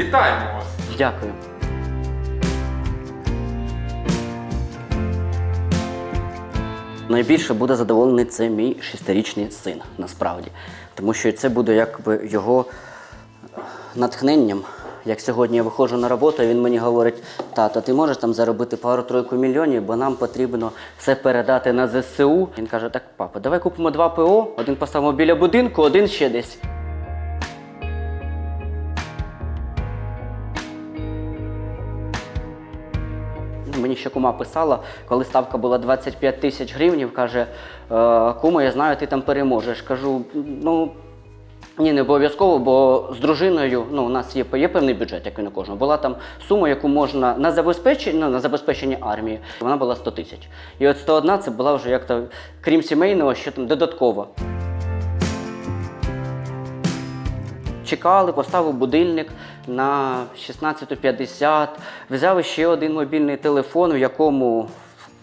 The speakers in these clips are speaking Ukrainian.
Вітаємо вас! Дякую. Найбільше буде задоволений це мій шестирічний син, насправді. Тому що це буде якби його натхненням. Як сьогодні я виходжу на роботу, він мені говорить: тато, ти можеш там заробити пару-тройку мільйонів, бо нам потрібно все передати на ЗСУ. Він каже: Так, папа, давай купимо два ПО, один поставимо біля будинку, один ще десь. Мені ще кума писала, коли ставка була 25 тисяч гривнів, каже, «Е, кума, я знаю, ти там переможеш. Кажу, ну. Ні, не обов'язково, бо з дружиною ну, у нас є, є певний бюджет, як і на кожного. Була там сума, яку можна на забезпечення, ну, на забезпечення армії. Вона була 100 тисяч. І от 101 це була вже як то, крім сімейного, ще там додаткова. Чекали, поставив будильник на 16.50, взяв ще один мобільний телефон, в якому е,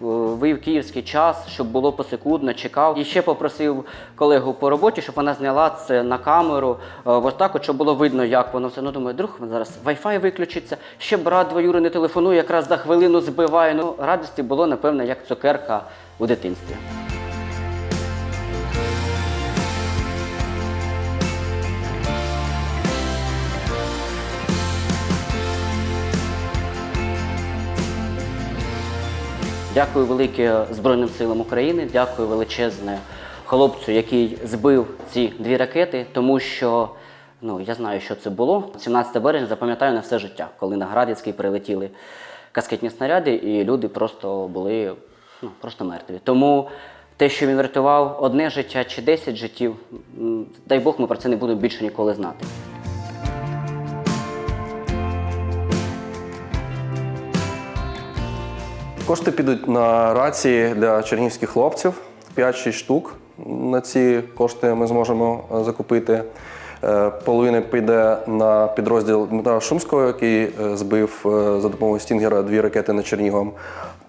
вив київський час, щоб було посекундно, чекав. І ще попросив колегу по роботі, щоб вона зняла це на камеру. е, Ось так, от, щоб було видно, як воно все. Ну, думаю, друг, зараз Wi-Fi виключиться. Ще брат двоюрідний телефонує, якраз за хвилину збиває. Ну, радості було, напевно, як цукерка у дитинстві. Дякую велике Збройним силам України, дякую величезне хлопцю, який збив ці дві ракети, тому що ну, я знаю, що це було. 17 березня запам'ятаю на все життя, коли на Градівський прилетіли каскетні снаряди, і люди просто були ну, просто мертві. Тому те, що він врятував одне життя чи 10 життів, дай Бог, ми про це не будемо більше ніколи знати. Кошти підуть на рації для чернігівських хлопців 5-6 штук. На ці кошти ми зможемо е, закупити. Е, Половина піде на підрозділ Дмитра Шумського, який е, збив за допомогою Стінгера дві ракети над Чернігом.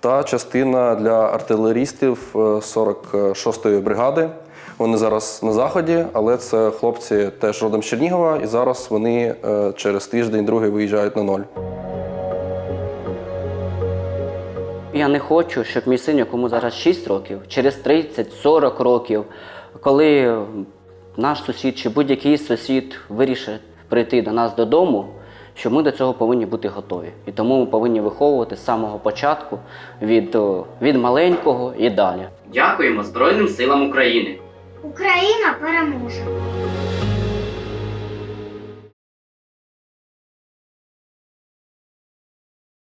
Та частина для артилерістів е, 46-ї бригади. Вони зараз на заході, але це хлопці теж родом з Чернігова, і зараз вони через тиждень другий виїжджають на ноль. Я не хочу, щоб мій син, якому зараз 6 років, через 30-40 років, коли наш сусід чи будь-який сусід вирішить прийти до нас додому, що ми до цього повинні бути готові. І тому ми повинні виховувати з самого початку від, від маленького і далі. Дякуємо Збройним силам України. Україна переможе.